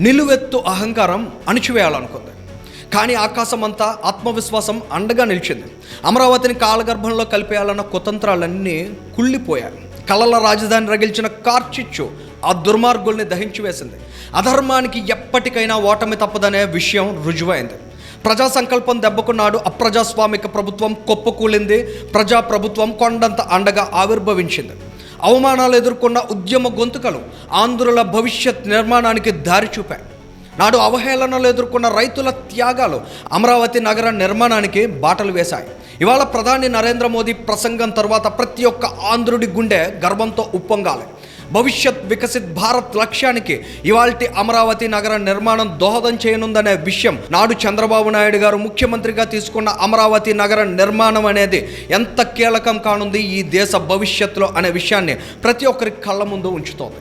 నిలువెత్తు అహంకారం అణిచివేయాలనుకుంది. కానీ ఆకాశం అంతా ఆత్మవిశ్వాసం అండగా నిలిచింది. అమరావతిని కాలగర్భంలో కలిపేయాలన్న కుతంత్రాలన్నీ కుళ్ళిపోయాయి. కళల రాజధాని రగిల్చిన కార్చిచ్చు ఆ దుర్మార్గుల్ని దహించి వేసింది. అధర్మానికి ఎప్పటికైనా ఓటమి తప్పదనే విషయం రుజువైంది. ప్రజా సంకల్పం దెబ్బకున్నాడు అప్రజాస్వామిక ప్రభుత్వం కొప్పకూలింది. ప్రజా ప్రభుత్వం కొండంత అండగా ఆవిర్భవించింది. అవమానాలు ఎదుర్కొన్న ఉద్యమ గొంతుకలు ఆంధ్రుల భవిష్యత్ నిర్మాణానికి దారి చూపాయి నాడు అవహేళనలు ఎదుర్కొన్న రైతుల త్యాగాలు అమరావతి నగర నిర్మాణానికి బాటలు వేశాయి. ఇవాళ ప్రధాని నరేంద్ర మోదీ ప్రసంగం తర్వాత ప్రతి ఒక్క ఆంధ్రుడి గుండె గర్వంతో ఉప్పొంగాలి. భవిష్యత్ వికసిత్ భారత్ లక్ష్యానికి ఇవాల్టి అమరావతి నగర నిర్మాణం దోహదం చేయనుందనే విషయం నాడు చంద్రబాబు నాయుడు గారు ముఖ్యమంత్రిగా తీసుకున్న అమరావతి నగర నిర్మాణం అనేది ఎంత కీలకం కానుంది ఈ దేశ భవిష్యత్తులో అనే విషయాన్ని ప్రతి ఒక్కరి కళ్ళ ముందు ఉంచుతోంది.